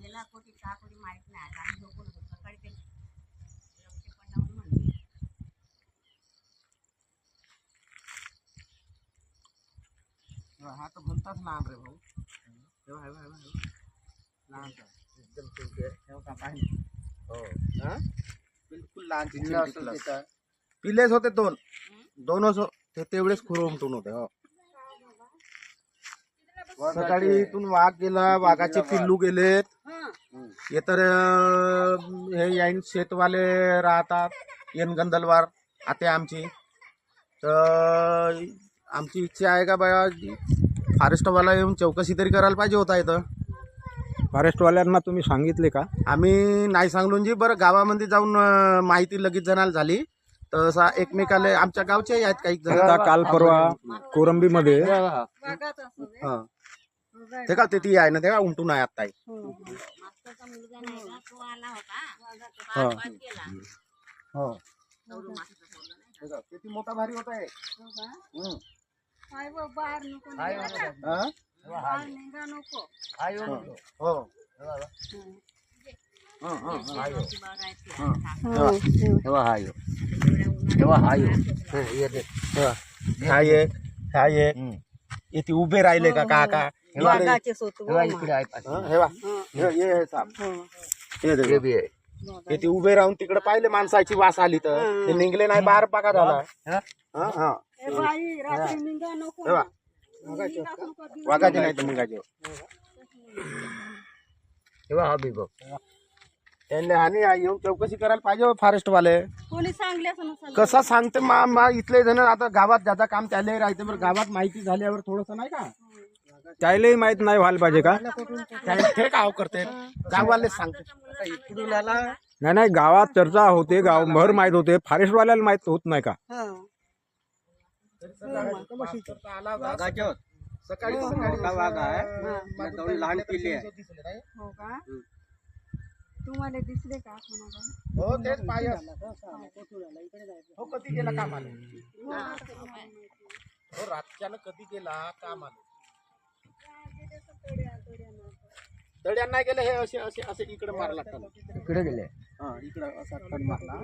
गेला तो का कोणी माहीत नाही आता तो झोपून होतो सकाळी ते पडावून म्हणले हा तो भलताच लहान रे भाऊ तेव्हा आहे लहान एकदम तेव्हा पाहिजे होते दोन दोनच ते तेवढेच खुर उमटून होते हो. सकाळी इथून वाघ गेला वाघाचे पिल्लू गेलेत हे. तर अं, हे याईन शेतवाले राहतात येन गंदलवार आते आमची. तर आमची इच्छा आहे का बाया फॉरेस्टवाला येऊन चौकशी तरी करायला पाहिजे होता इथं. फॉरेस्टवाल्यांना तुम्ही सांगितले का? आम्ही नाही सांगलो जी बरं गावामध्ये जाऊन अं, माहिती लगेच जणाला झाली. तर असा एकमेकाला आमच्या गावचे आहेत काही जण. आता काल परवा कोरंबीमध्ये हा. ते का ते ती आहे ना ते का उमटून आहे आता मास्तरचा मुलगा नाही का तो आला होता हा. हो? नाही ते का, किती मोठा भारी होता आहे हम्म. हा? हो. हा, हा, हा. अशी बघ आहे ती. हा एक. हा एक इथे उभे राहिले का काका? वाघाचे हा, हे बा. हे- हे- हे. हे. इथे उभे राहून तिकडे पाहिले माणसाची वास आली तर. ते निघले नाही बाहेर पाका झाला. हा, हा. हे. बा. वाघाचे नाही तर निघाचे त्यांना आणि येऊन चौकशी करायला पाहिजे फॉरेस्ट वाले कोणी सांगले असं नसेल. कसा सांगते मा मा इथले जण आता गावात ज्याचं काम त्याला राहते बरं गावात माहिती झाल्यावर थोडस नाही का? त्यालाही माहीत नाही व्हायला पाहिजे का? काय- ते गाव करते गाववालेच सांगते. इकडून आला नाही नाही गावात चर्चा होते गावभर माहीत होते फॉरेस्टवाल्याला माहीत होत नाही का. सकाळी सकाळी वाघ आहे. लहान पिल्ली आहे. हो का? तुम्हाला दिसले का कोणाला हो तेच पाहिजे हो कधी गेला कामाला? हो रातच्यानं कधी गेला कामाला? तड्या नाही गेले हे असे असे असे इकडे मारा लागतात इकडे गेले. हा इकडे असा कट मारला.